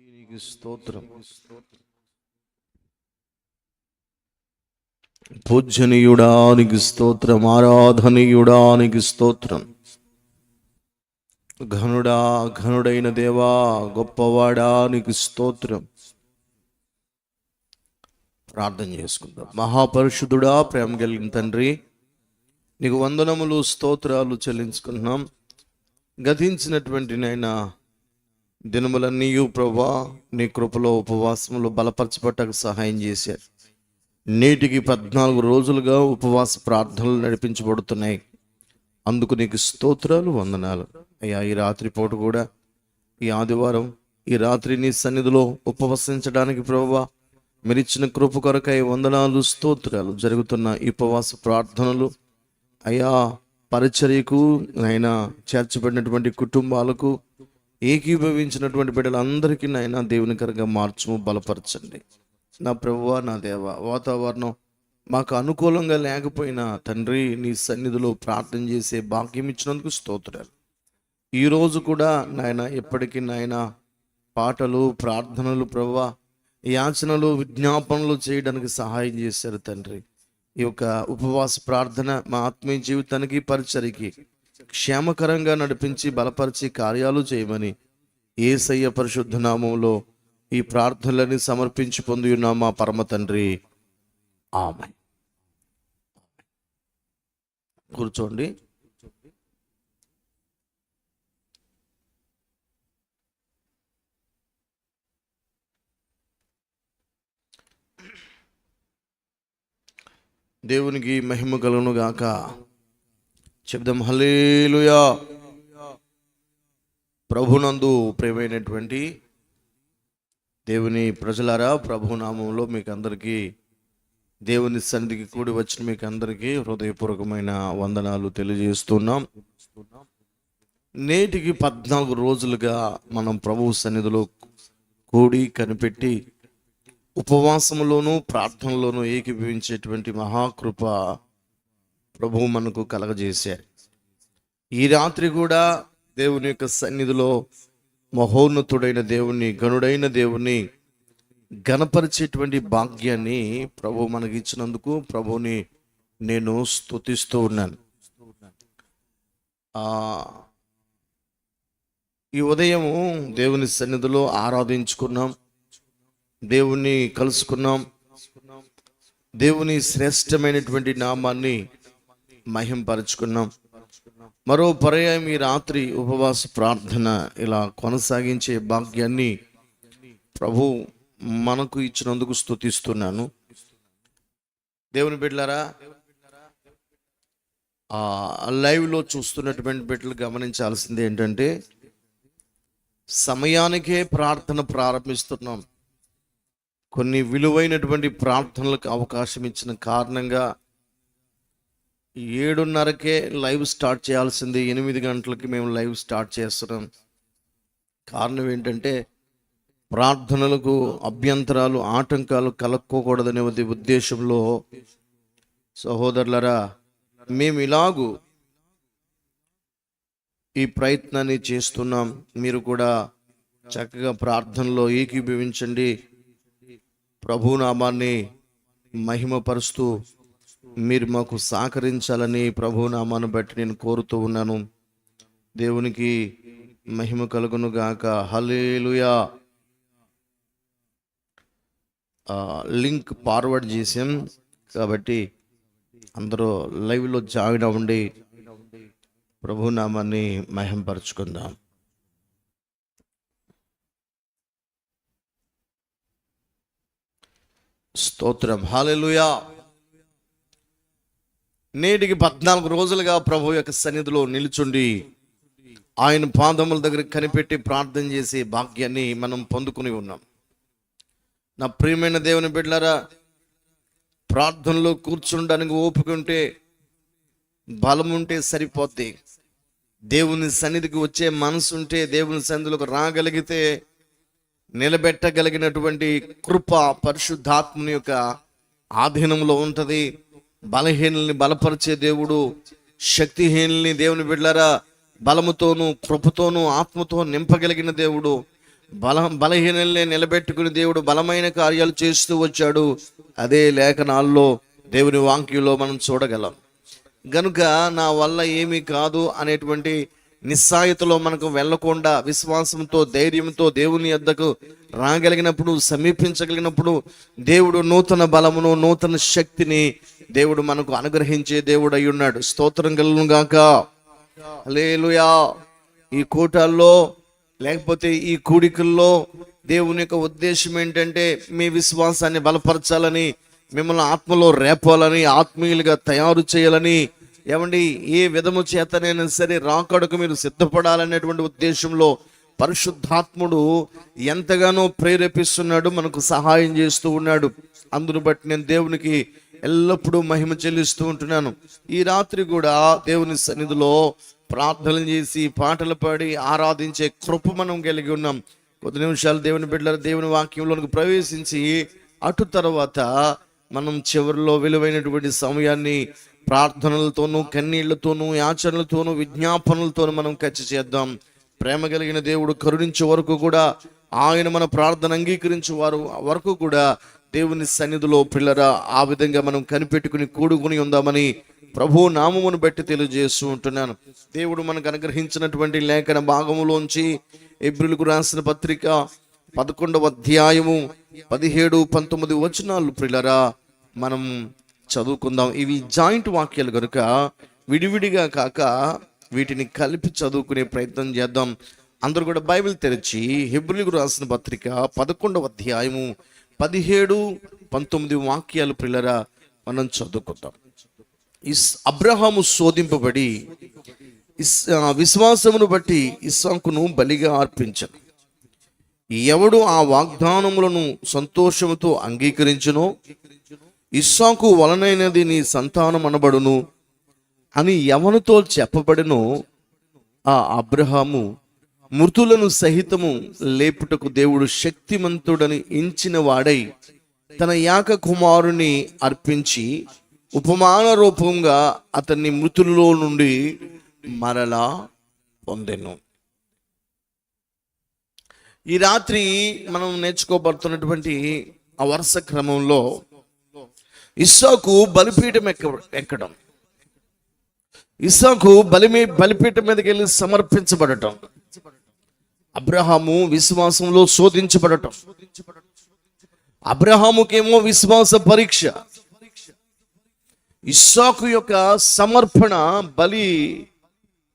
నీకు స్తోత్రం. పూజనీయుడానికి స్తోత్రం. ఆరాధనీయుడానికి స్తోత్రం. ఘనుడా ఘనుడైన దేవా గొప్పవాడానికి స్తోత్రం. ప్రార్థన చేసుకుందాం. మహాపరిషుధుడా ప్రేమ కలిగిన తండ్రి నీకు వందనములు స్తోత్రాలు చెల్లించుకున్నాం గతించినటువంటి నైనా దినములన్నీయు ప్రభా నీ కృపలో ఉపవాసములు బలపరచబట్టకు సహాయం చేశారు నేటికి పద్నాలుగు రోజులుగా ఉపవాస ప్రార్థనలు నడిపించబడుతున్నాయి. అందుకు నీకు స్తోత్రాలు వందనాలు. అయ్యా ఈ రాత్రి పూట కూడా ఈ ఆదివారం ఈ రాత్రి నీ సన్నిధిలో ఉపవసించడానికి ప్రభా మీరిచ్చిన కృప కొరకై వందనాలు స్తోత్రాలు జరుగుతున్న ఈ ఉపవాస ప్రార్థనలు. అయ్యా పరిచర్యకు అయినా చేర్చబడినటువంటి కుటుంబాలకు ఏకీభవించినటువంటి బిడ్డలందరికీ దేవుని దేవునికరంగా మార్చము బలపరచండి. నా ప్రభువ నా దేవ వాతావరణం మాకు అనుకూలంగా లేకపోయినా తండ్రి నీ సన్నిధిలో ప్రార్థన చేసే భాగ్యం ఇచ్చినందుకు స్తోత్రాలు. ఈరోజు కూడా నాయన ఎప్పటికీ నాయన పాటలు ప్రార్థనలు ప్రభా యాచనలు విజ్ఞాపనలు చేయడానికి సహాయం చేశారు తండ్రి. ఈ యొక్క ఉపవాస ప్రార్థన మా ఆత్మీయ జీవితానికి పరిచరికి క్షేమకరంగా నడిపించి బలపరిచి కార్యాలు చేయమని ఏసయ్య పరిశుద్ధ నామంలో ఈ ప్రార్థనలని సమర్పించి పొంది ఉన్నాం మా పరమ తండ్రి. ఆమె కూర్చోండి. దేవునికి మహిమ కలుగును గాక చెప్దాం. హలేలుయా ప్రభునందు ప్రేమైనటువంటి దేవుని ప్రజలారా ప్రభు నామంలో మీకు అందరికీ దేవుని సన్నిధికి కూడి వచ్చిన మీకు అందరికీ హృదయపూర్వకమైన వందనాలు తెలియజేస్తున్నాం. నేటికి పద్నాలుగు రోజులుగా మనం ప్రభు సన్నిధిలో కూడి కనిపెట్టి ఉపవాసంలోనూ ప్రార్థనలోనూ ఏకీభవించేటువంటి మహాకృప ప్రభువు మనకు కలగజేశారు. ఈ రాత్రి కూడా దేవుని యొక్క సన్నిధిలో మహోన్నతుడైన దేవుని గనుడైన దేవుని గణపరిచేటువంటి భాగ్యాన్ని ప్రభు మనకి ఇచ్చినందుకు ప్రభుని నేను స్తుతిస్తూ ఉన్నాను. ఈ ఉదయము దేవుని సన్నిధిలో ఆరాధించుకున్నాం. దేవుణ్ణి కలుసుకున్నాం. దేవుని శ్రేష్టమైనటువంటి నామాన్ని మహింపరచుకున్నాం. మరో పర్యాయం ఈ రాత్రి ఉపవాస ప్రార్థన ఇలా కొనసాగించే భాగ్యాన్ని ప్రభు మనకు ఇచ్చినందుకు స్తుతిస్తున్నాను. దేవుని బిడ్డలారా ఆ లైవ్లో చూస్తున్నటువంటి బిడ్డలు గమనించాల్సింది ఏంటంటే సమయానికే ప్రార్థన ప్రారంభిస్తున్నాం. కొన్ని విలువైనటువంటి ప్రార్థనలకు అవకాశం ఇచ్చిన కారణంగా ఏడున్నరకే లైవ్ స్టార్ట్ చేయాల్సింది. ఎనిమిది గంటలకి మేము లైవ్ స్టార్ట్ చేస్తున్నాం. కారణం ఏంటంటే ప్రార్థనలకు అభ్యంతరాలు ఆటంకాలు కలక్కోకూడదనే ఉద్దేశంలో సహోదరులరా మేము ఇలాగూ ఈ ప్రయత్నాన్ని చేస్తున్నాం. మీరు కూడా చక్కగా ప్రార్థనలో ఏకీభవించండి. ప్రభునామాన్ని మహిమపరుస్తూ మీరు మాకు సహకరించాలని ప్రభునామాను బట్టి నేను కోరుతూ ఉన్నాను. దేవునికి మహిమ కలుగును గాక. హలేలుయా లింక్ ఫార్వర్డ్ చేసాం కాబట్టి అందరూ లైవ్లో జాయిన్ అవ్వండి. ప్రభునామాన్ని మహింపరచుకుందాం స్తోత్రం. హాలెలుయా నేటికి పద్నాలుగు రోజులుగా ప్రభు యొక్క సన్నిధిలో నిలుచుండి ఆయన పాదముల దగ్గర కనిపెట్టి ప్రార్థన చేసే భాగ్యాన్ని మనం పొందుకుని ఉన్నాం. నా ప్రియమైన దేవుని బిడ్డారా ప్రార్థనలో కూర్చుండడానికి ఓపిక ఉంటే బలం ఉంటే సరిపోద్ది. దేవుని సన్నిధికి వచ్చే మనసు ఉంటే దేవుని సన్నిధిలోకి రాగలిగితే నిలబెట్టగలిగినటువంటి కృప పరిశుద్ధాత్మని యొక్క ఆధీనంలో ఉంటుంది. బలహీనల్ని బలపరిచే దేవుడు శక్తిహీనుల్ని దేవుని బిడ్డలారా బలముతోనూ కృపతోనూ ఆత్మతో నింపగలిగిన దేవుడు బల బలహీనల్ని నిలబెట్టుకుని దేవుడు బలమైన కార్యాలు చేస్తూ వచ్చాడు. అదే లేఖనాల్లో దేవుని వాంక్యంలో మనం చూడగలం. గనుక నా వల్ల ఏమీ కాదు అనేటువంటి నిస్సాయతలో మనకు వెళ్ళకుండా విశ్వాసంతో ధైర్యంతో దేవుని యొద్దకు రాగలిగినప్పుడు సమీపించగలిగినప్పుడు దేవుడు నూతన బలమును నూతన శక్తిని దేవుడు మనకు అనుగ్రహించే దేవుడు అయి ఉన్నాడు. స్తోత్రం కలను గాక. లేలుయా ఈ కూటాల్లో లేకపోతే ఈ కూడికల్లో దేవుని యొక్క ఉద్దేశం ఏంటంటే మీ విశ్వాసాన్ని బలపరచాలని మిమ్మల్ని ఆత్మలో రేపాలని ఆత్మీయులుగా తయారు చేయాలని ఏమండి ఏ విధము చేతనైనా సరే రాకడకు మీరు సిద్ధపడాలనేటువంటి ఉద్దేశంలో పరిశుద్ధాత్ముడు ఎంతగానో ప్రేరేపిస్తున్నాడు మనకు సహాయం చేస్తూ ఉన్నాడు. అందును బట్టి నేను దేవునికి ఎల్లప్పుడూ మహిమ చెల్లిస్తూ ఉంటున్నాను. ఈ రాత్రి కూడా దేవుని సన్నిధిలో ప్రార్థనలు చేసి పాటలు పాడి ఆరాధించే కృప మనం కలిగి ఉన్నాం. కొద్ది నిమిషాలు దేవుని బిడ్డల దేవుని వాక్యంలోనికి ప్రవేశించి అటు తర్వాత మనం చివరిలో విలువైనటువంటి సమయాన్ని ప్రార్థనలతోనూ కన్నీళ్ళతోనూ యాచనలతోనూ విజ్ఞాపనలతోనూ మనం ఖర్చు చేద్దాం. ప్రేమ కలిగిన దేవుడు కరుణించే వరకు కూడా ఆయన మన ప్రార్థన అంగీకరించే వారు వరకు కూడా దేవుని సన్నిధిలో పిల్లరా ఆ విధంగా మనం కనిపెట్టుకుని కూడుకుని ఉందామని ప్రభు నామమును బట్టి తెలియజేస్తూ ఉంటున్నాను. దేవుడు మనకు అనుగ్రహించినటువంటి లేఖన భాగములోంచి ఏప్రిల్కు రాసిన పత్రిక పదకొండవ అధ్యాయము పదిహేడు పంతొమ్మిది వచనాలు పిల్లరా మనం చదువుకుందాం. ఇవి జాయింట్ వాక్యాలు కనుక విడివిడిగా కాక వీటిని కలిపి చదువుకునే ప్రయత్నం చేద్దాం. అందరూ కూడా బైబిల్ తెరిచి హెబ్రిల్కు రాసిన పత్రిక పదకొండవ అధ్యాయము పదిహేడు పంతొమ్మిది వాక్యాలు పిల్లరా మనం చదువుకుందాం. ఇస్ అబ్రహాము శోధింపబడి ఇస్ ఆ, విశ్వాసమును బట్టి ఇస్సాకును బలిగా అర్పించను. ఎవడు ఆ వాగ్దానములను సంతోషముతో అంగీకరించునో ఇస్సాకు వలనైనది నీ సంతానం అనబడును అని ఎవనితో చెప్పబడినో ఆ అబ్రహాము మృతులను సహితము లేపుటకు దేవుడు శక్తిమంతుడని ఎంచిన వాడై తన యాక కుమారుని అర్పించి ఉపమాన రూపంగా అతన్ని మృతులలో నుండి మరలా పొందెను. ఈ రాత్రి మనం నేర్చుకోబడుతున్నటువంటి ఆ వరుస క్రమంలో ఇస్సాకు బలిపీఠం ఎక్క ఎక్కడం. ఇస్సాకు బలి బలిపీఠం మీదకి వెళ్ళి సమర్పించబడటం. అబ్రహాము విశ్వాసంలో శోధించబడటం. అబ్రహాముకేమో విశ్వాస పరీక్ష. ఇస్సాకు యొక్క సమర్పణ బలి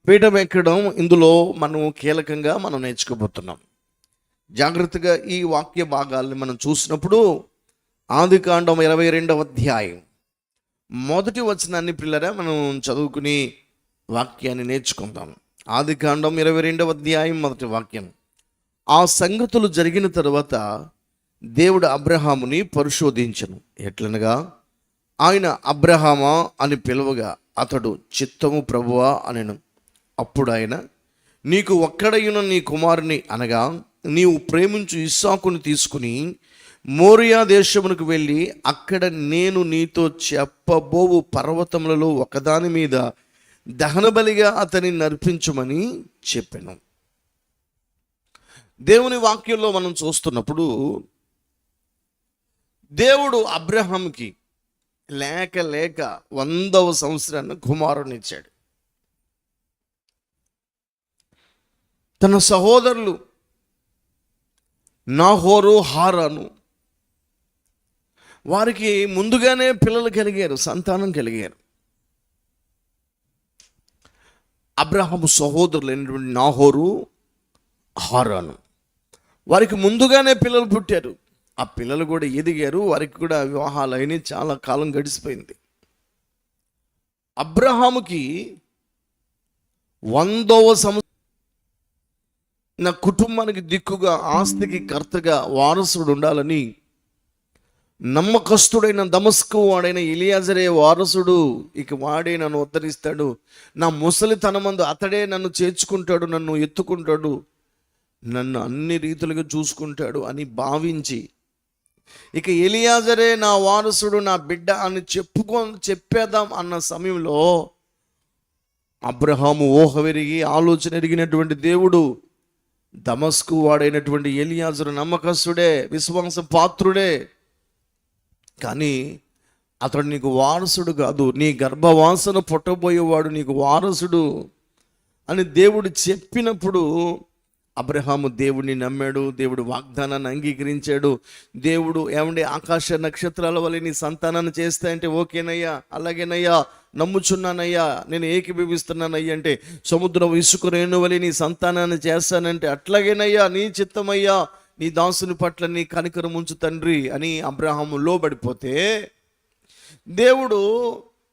పీఠం ఎక్కడం ఇందులో మనం కీలకంగా మనం నేర్చుకోబోతున్నాం. జాగ్రత్తగా ఈ వాక్య భాగాల్ని మనం చూసినప్పుడు ఆది కాండం ఇరవై రెండవ అధ్యాయం. మొదటి వచనాన్ని పిల్లరా మనం చదువుకుని వాక్యాన్ని నేర్చుకుందాం. ఆది కాండం ఇరవై రెండవ అధ్యాయం మొదటి వాక్యం. ఆ సంగతులు జరిగిన తరువాత దేవుడు అబ్రహాముని పరిశోధించను. ఎట్లనగా? ఆయన అబ్రహామా అని పిలువగా అతడు చిత్తము ప్రభువా అనెను. అప్పుడు ఆయన నీకు ఒక్కడైన నీ కుమారుని అనగా నీవు ప్రేమించు ఇస్సాకుని తీసుకుని మోరియా దేశమునకు వెళ్ళి అక్కడ నేను నీతో చెప్పబోవు పర్వతములలో ఒకదాని మీద దహనబలిగా అతని నర్పించమని చెప్పాను. దేవుని వాక్యంలో మనం చూస్తున్నప్పుడు దేవుడు అబ్రహాంకి లేక లేక వందవ సంవత్సరాన్ని కుమారునిచ్చాడు. తన సహోదరులు నాహోరు హారాను వారికి ముందుగానే పిల్లలు కలిగారు సంతానం కలిగారు. అబ్రహాము సహోదరులు అయినటువంటి నాహోరు హారాను. వారికి ముందుగానే పిల్లలు పుట్టారు. ఆ పిల్లలు కూడా ఎదిగారు. వారికి కూడా వివాహాలు అయినాయి. చాలా కాలం గడిచిపోయింది. అబ్రహాముకి వందవ సంవత్సరం. నా కుటుంబానికి దిక్కుగా ఆస్తికి కర్తగా వారసుడు ఉండాలని నమ్మకస్తుడైన దమస్కు వాడైన ఇలియాజరే వారసుడు ఇక వాడే నన్ను ఉద్ధరిస్తాడు. నా ముసలితనమందు అతడే నన్ను చేర్చుకుంటాడు నన్ను ఎత్తుకుంటాడు నన్ను అన్ని రీతులుగా చూసుకుంటాడు అని భావించి ఇక ఎలియాజరే నా వారసుడు నా బిడ్డ అని చెప్పుకో చెప్పేద్దాం అన్న సమయంలో అబ్రహాము ఊహ విరిగి ఆలోచన ఎరిగినటువంటి దేవుడు దమస్కు వాడైనటువంటి ఎలియాజరు నమ్మకస్తుడే విశ్వాస పాత్రుడే కానీ అతడు నీకు వారసుడు కాదు నీ గర్భవాసన పుట్టబోయేవాడు నీకు వారసుడు అని దేవుడు చెప్పినప్పుడు అబ్రహాము దేవుడిని నమ్మాడు దేవుడు వాగ్దానాన్ని అంగీకరించాడు. దేవుడు ఏమండి ఆకాశ నక్షత్రాల వల్ల నీ సంతానాన్ని చేస్తా అంటే ఓకేనయ్యా అలాగేనయ్యా నమ్ముచున్నానయ్యా నేను ఏకీభవిస్తున్నానయ్యా అంటే సముద్రం ఇసుక రేణు వలె నీ సంతానాన్ని చేస్తానంటే అట్లాగేనయ్యా నీ చిత్తమయ్యా నీ దాసుని పట్ల నీ కనికరం ఉంచు తండ్రి అని అబ్రహాము లోబడిపోతే దేవుడు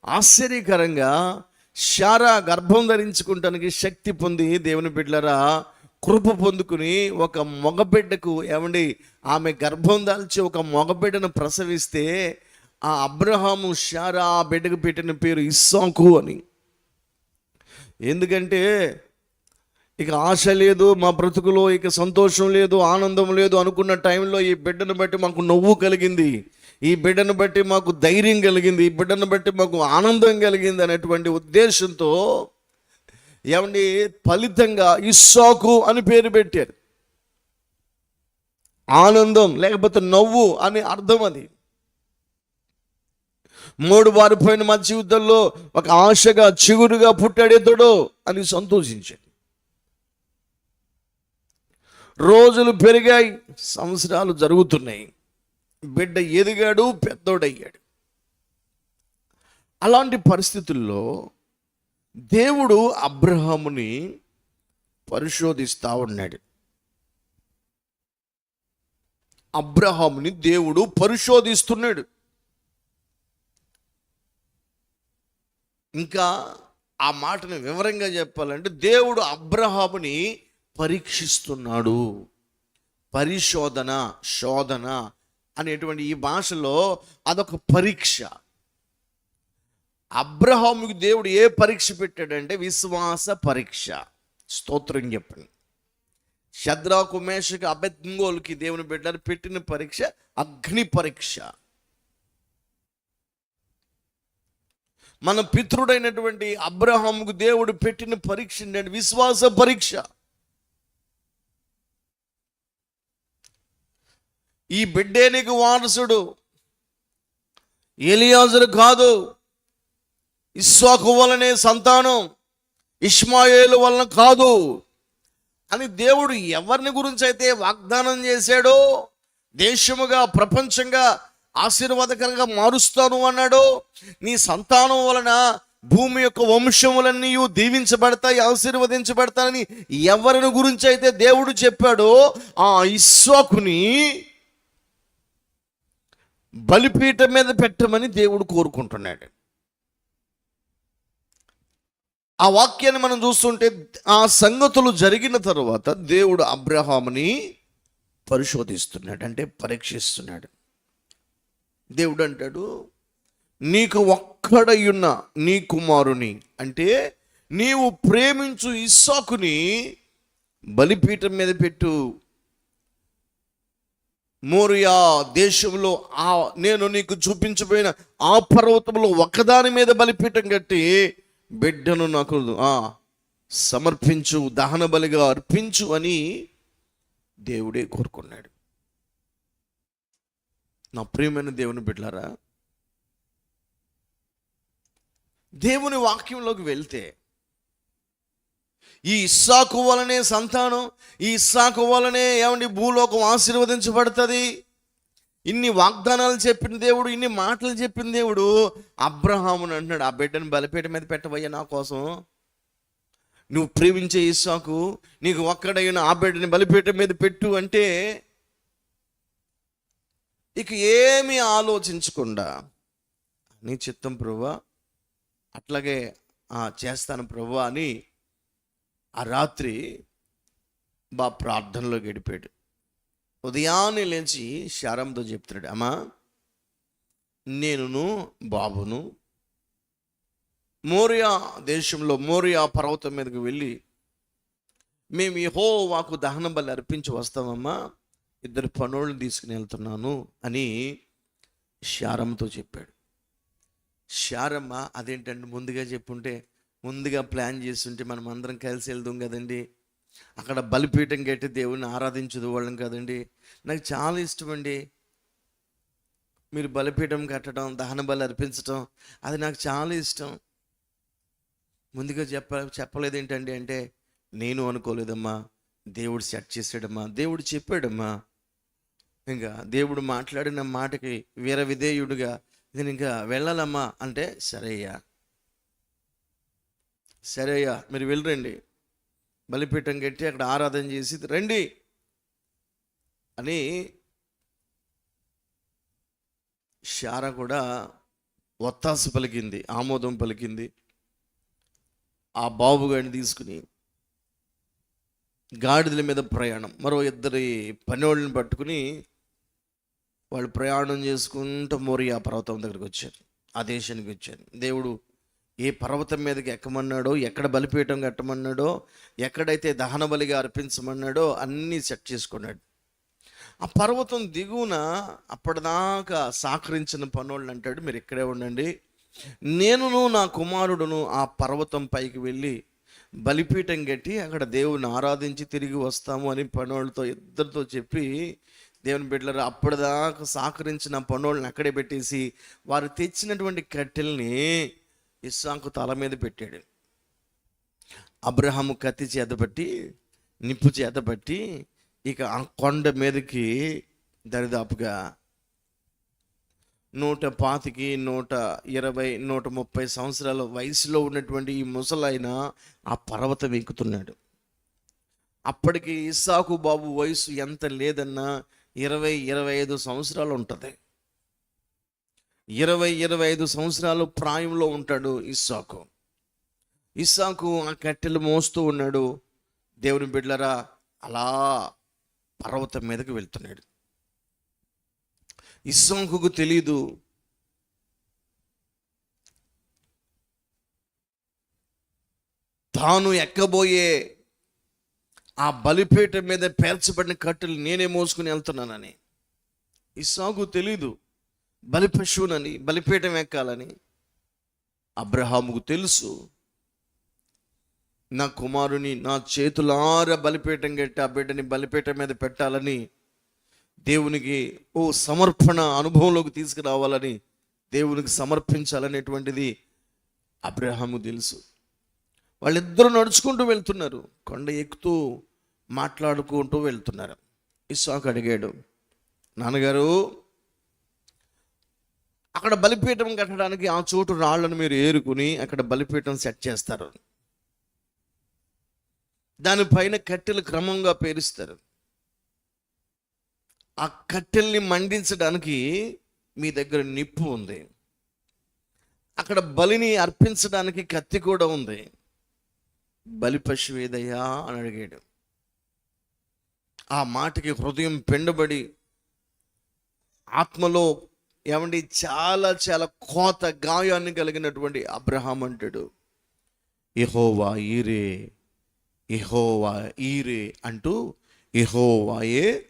ఆశ్చర్యకరంగా శారా గర్భం ధరించుకుంటానికి శక్తి పొంది దేవుని బిడ్డలరా కృప పొందుకుని ఒక మగబిడ్డకు ఏమండి ఆమె గర్భం దాల్చి ఒక మగబిడ్డను ప్రసవిస్తే ఆ అబ్రహాము శారా ఆ బిడ్డకు పెట్టిన పేరు ఇస్సాకు అని. ఎందుకంటే ఇక ఆశ లేదు మా బ్రతుకులో ఇక సంతోషం లేదు ఆనందం లేదు అనుకున్న టైంలో ఈ బిడ్డను బట్టి మాకు నవ్వు కలిగింది. ఈ బిడ్డను బట్టి మాకు ధైర్యం కలిగింది ఈ బిడ్డను బట్టి మాకు ఆనందం కలిగింది అనేటువంటి ఉద్దేశంతో ఏమండి ఫలితంగా ఇస్సాకు అని పేరు పెట్టారు. ఆనందం లేకపోతే నవ్వు అని అర్థం అది. మూడు వారిపోయిన మా జీవితంలో ఒక ఆశగా చిగురుగా పుట్టాడేతోడో అని సంతోషించాడు. రోజులు పెరిగాయి సంవత్సరాలు జరుగుతున్నాయి. బిడ్డ ఎదిగాడు పెద్దోడయ్యాడు. అలాంటి పరిస్థితుల్లో దేవుడు అబ్రహాముని పరిశోధిస్తూ ఉన్నాడు. అబ్రహాముని దేవుడు పరిశోధిస్తున్నాడు. ఇంకా ఆ మాటను వివరంగా చెప్పాలంటే దేవుడు అబ్రహాముని పరీక్షిస్తున్నాడు. పరిశోధన శోధన అనేటువంటి ఈ భాషలో అదొక పరీక్ష. అబ్రహాముకి దేవుడు ఏ పరీక్ష పెట్టాడంటే విశ్వాస పరీక్ష. స్తోత్రం చెప్పండి. శద్రాకు మేషకు అబెద్గోలుకి దేవుని బిడ్డలు పెట్టిన పరీక్ష అగ్ని పరీక్ష. మన పితృడైనటువంటి అబ్రహాముకు దేవుడు పెట్టిన పరీక్ష ఏంటంటే విశ్వాస పరీక్ష. ఈ బిడ్డే నీకు వారసుడు. ఏలియాజులు కాదు ఇస్వాకు వలనే సంతానం ఇష్మాయేలు వలన కాదు. అని దేవుడు ఎవరిని గురించి అయితే వాగ్దానం చేశాడో దేశముగా ప్రపంచంగా ఆశీర్వాదకరంగా మారుస్తాను అన్నాడు నీ సంతానం వలన భూమి యొక్క వంశములన్నీ దీవించబడతాయి ఆశీర్వదించబడతాయని ఎవరిని గురించి అయితే దేవుడు చెప్పాడో ఆ ఇస్వాకుని బలిపీఠం మీద పెట్టమని దేవుడు కోరుకుంటున్నాడు. ఆ వాక్యాన్ని మనం చూస్తుంటే ఆ సంగతులు జరిగిన తరువాత దేవుడు అబ్రహాముని పరిశోధిస్తున్నాడు అంటే పరీక్షిస్తున్నాడు. దేవుడు అంటాడు నీకు ఒక్కడయ్యున్న నీ కుమారుని అంటే నీవు ప్రేమించు ఇస్సాకుని బలిపీఠం మీద పెట్టు మోరియా దేశంలో ఆ నేను నీకు చూపించబోయిన ఆ పర్వతంలో ఒకదాని మీద బలిపీఠం కట్టి బిడ్డను నాకు సమర్పించు దహన బలిగా అర్పించు అని దేవుడే కోరుకున్నాడు. నా ప్రియమైన దేవుని బిడ్డలారా దేవుని వాక్యంలోకి వెళ్తే ఈ ఇస్సాకు వలనే సంతానం ఈ ఇస్సాకు వలనే ఏమండి భూలోకం ఆశీర్వదించబడుతుంది? ఇన్ని వాగ్దానాలు చెప్పిన దేవుడు ఇన్ని మాటలు చెప్పిన దేవుడు అబ్రహాముని అంటున్నాడు ఆ బిడ్డను బలిపేట మీద పెట్టవయ్యా నా కోసం. నువ్వు ప్రేమించే ఇస్సాకు నీకు ఒక్కడైన ఆ బిడ్డని బలిపేట మీద పెట్టు అంటే ఇక ఏమీ ఆలోచించకుండా నీ చిత్తం ప్రభా అట్లాగే చేస్తాను ప్రభా అని ఆ రాత్రి బా ప్రార్థనలో గడిపాడు. ఉదయాన్నే లేచి శారంతో చెప్తున్నాడు అమ్మా నేనును బాబును మోరియా దేశంలో మోరియా పర్వతం మీదకి వెళ్ళి మేము హో వాకు దహన బలి అర్పించి వస్తామమ్మా ఇద్దరు పనులను తీసుకుని వెళ్తున్నాను అని శారమ్మతో చెప్పాడు. శారమ్మ అదేంటండి ముందుగా చెప్పుంటే ముందుగా ప్లాన్ చేస్తుంటే మనం అందరం కలిసి వెళ్దాం కదండి. అక్కడ బలిపీఠం కట్టి దేవుని ఆరాధించదు వాళ్ళం కదండి. నాకు చాలా ఇష్టం అండి. మీరు బలిపీఠం కట్టడం దహన బలి అర్పించడం అది నాకు చాలా ఇష్టం. ముందుగా చెప్ప చెప్పలేదు ఏంటండి అంటే నేను అనుకోలేదమ్మా. దేవుడు సెట్ చేసాడమ్మా దేవుడు చెప్పాడమ్మా. ఇంకా దేవుడు మాట్లాడిన మాటకి వీర విధేయుడుగా నేను ఇంకా వెళ్ళాలమ్మా అంటే సరే అయ్యా. సరే అయ్యా మీరు వెళ్ళిరండి. బలిపీఠం కట్టి అక్కడ ఆరాధన చేసి రండి అని శార కూడా ఒత్తాసు పలికింది ఆమోదం పలికింది. ఆ బాబుగాడిని తీసుకుని గాడిదల మీద ప్రయాణం. మరో ఇద్దరి పనివాళ్ళని పట్టుకుని వాళ్ళు ప్రయాణం చేసుకుంటూ మోరియా పర్వతం దగ్గరికి వచ్చారు. ఆ దేశానికి వచ్చారు. దేవుడు ఏ పర్వతం మీదకి ఎక్కమన్నాడో ఎక్కడ బలిపీఠం కట్టమన్నాడో ఎక్కడైతే దహన బలిగా అర్పించమన్నాడో అన్నీ సెట్ చేసుకున్నాడు. ఆ పర్వతం దిగువన అప్పటిదాకా సహకరించిన పనులను అంటాడు మీరు ఇక్కడే ఉండండి. నేనును నా కుమారుడును ఆ పర్వతం పైకి వెళ్ళి బలిపీఠం కట్టి అక్కడ దేవుని ఆరాధించి తిరిగి వస్తాము అని పనోళ్ళతో ఇద్దరితో చెప్పి దేవుని బిడ్డలు అప్పటిదాకా సహకరించిన పనోళ్ళని అక్కడే పెట్టేసి వారు తెచ్చినటువంటి కట్టెల్ని ఇస్సాకు తల మీద పెట్టాడు. అబ్రహాము కత్తి చేతబట్టి నిప్పు చేతబట్టి ఇక ఆ కొండ మీదకి దరిదాపుగా నూట పాతికి నూట ఇరవై నూట ముప్పై సంవత్సరాల వయసులో ఉన్నటువంటి ఈ ముసలాయన ఆ పర్వతం ఎక్కుతున్నాడు. అప్పటికి ఇస్సాకు బాబు వయసు ఎంత లేదన్నా ఇరవై ఇరవై ఐదు సంవత్సరాలు ఉంటుంది. ఇరవై ఇరవై ఐదు సంవత్సరాలు ప్రాయంలో ఉంటాడు ఇస్సాకు. ఇస్సాకు ఆ కట్టెలు మోస్తూ ఉన్నాడు. దేవుని బిడ్డలరా అలా పర్వతం మీదకి వెళ్తున్నాడు. ఇస్సాకుకు తెలీదు. తాను ఎక్కబోయే ఆ బలిపీఠం మీద పేర్చబడిన కట్టెలు నేనే మోసుకుని వెళ్తున్నానని. ఇస్సాకు తెలీదు. బలి పశువునని బలిపీఠం ఎక్కాలని అబ్రహాముకు తెలుసు. నా కుమారుని నా చేతులార బలిపీఠం కట్టి ఆ బిడ్డని బలిపీఠం మీద పెట్టాలని దేవునికి ఓ సమర్పణ అనుభవంలోకి తీసుకురావాలని దేవునికి సమర్పించాలనేటువంటిది అబ్రహాము తెలుసు. వాళ్ళిద్దరూ నడుచుకుంటూ వెళ్తున్నారు. కొండ ఎక్కుతూ మాట్లాడుకుంటూ వెళ్తున్నారు. ఇస్సాకు అడిగాడు నాన్నగారు అక్కడ బలిపీఠం కట్టడానికి ఆ చోటు రాళ్ళను మీరు ఏరుకుని అక్కడ బలిపీఠం సెట్ చేస్తారు. దానిపైన కట్టెలు క్రమంగా పేరుస్తారు. ఆ కట్టెల్ని మండించడానికి మీ దగ్గర నిప్పు ఉంది. అక్కడ బలిని అర్పించడానికి కత్తి కూడా ఉంది. బలి పశువు ఏదయ్యా అని అడిగాడు. ఆ మాటకి హృదయం పెండబడి ఆత్మలో ఏమండి? చాలా చాలా కోత గాయాన్ని కలిగినటువంటి అబ్రహాం అంటాడు. ఇహోవా ఈరే ఇహోవా ఈరే అంటూ ఇహోవాయే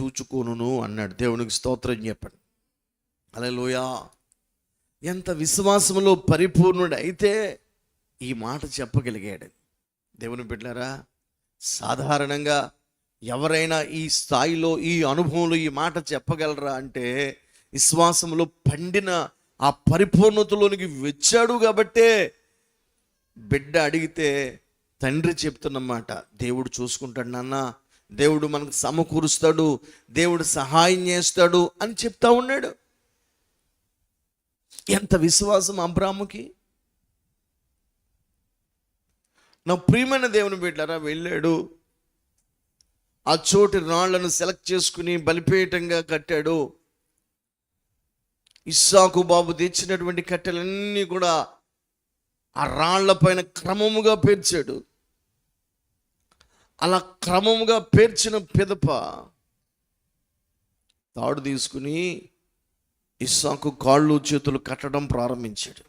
చూచుకోను అన్నాడు. దేవునికి స్తోత్రం చెప్పండి. అలలోయా ఎంత విశ్వాసంలో పరిపూర్ణుడు అయితే ఈ మాట చెప్పగలిగాడు. దేవుని బిడ్డారా సాధారణంగా ఎవరైనా ఈ స్థాయిలో ఈ అనుభవంలో ఈ మాట చెప్పగలరా అంటే విశ్వాసంలో పండిన ఆ పరిపూర్ణతలోనికి వచ్చాడు కాబట్టే బిడ్డ అడిగితే తండ్రి చెప్తున్నమాట దేవుడు చూసుకుంటాడు నాన్న. దేవుడు మనకు సమకూరుస్తాడు దేవుడు సహాయం చేస్తాడు అని చెప్తా ఉన్నాడు. ఎంత విశ్వాసం అబ్రాముకి? నా ప్రియమైన దేవుని బిడ్డారా వెళ్ళాడు. ఆ చోటి రాళ్ళను సెలెక్ట్ చేసుకుని బలిపేటంగా కట్టాడు. ఇస్సాకు బాబు తెచ్చినటువంటి కట్టెలన్నీ కూడా ఆ రాళ్ళపైన క్రమముగా పేర్చాడు. అలా క్రమముగా పేర్చిన పిదప తాడు తీసుకుని ఇస్సాకు కాళ్ళు చేతులు కట్టడం ప్రారంభించాడు.